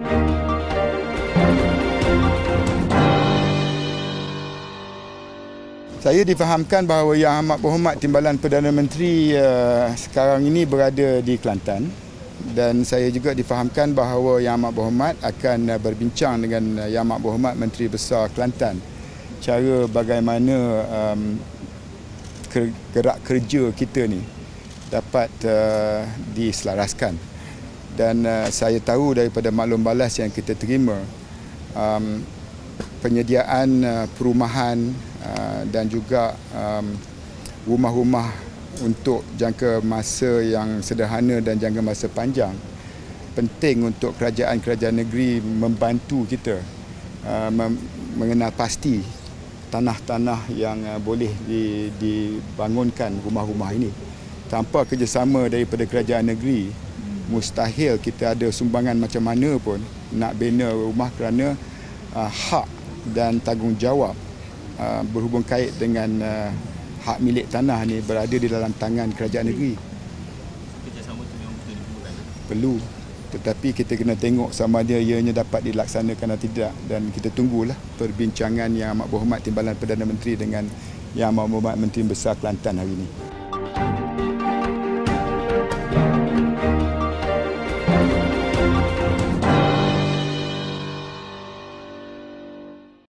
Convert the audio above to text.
Saya difahamkan bahawa Yang Amat Berhormat Timbalan Perdana Menteri uh, sekarang ini berada di Kelantan. Dan saya juga difahamkan bahawa Yang Amat Berhormat akan uh, berbincang dengan uh, Yang Amat Berhormat Menteri Besar Kelantan. Cara bagaimana um, gerak kerja kita ni dapat uh, diselaraskan dan uh, saya tahu daripada maklum balas yang kita terima um, penyediaan uh, perumahan uh, dan juga um, rumah-rumah untuk jangka masa yang sederhana dan jangka masa panjang penting untuk kerajaan-kerajaan negeri membantu kita uh, mengenal pasti tanah-tanah yang boleh dibangunkan rumah-rumah ini. Tanpa kerjasama daripada kerajaan negeri mustahil kita ada sumbangan macam mana pun nak bina rumah kerana uh, hak dan tanggungjawab uh, berhubung kait dengan uh, hak milik tanah ni berada di dalam tangan kerajaan negeri. Kerjasama itu memang betul diperlukan? Perlu. Tetapi kita kena tengok sama ada ianya dapat dilaksanakan atau tidak dan kita tunggulah perbincangan yang amat berhormat Timbalan Perdana Menteri dengan yang amat berhormat Menteri Besar Kelantan hari ini.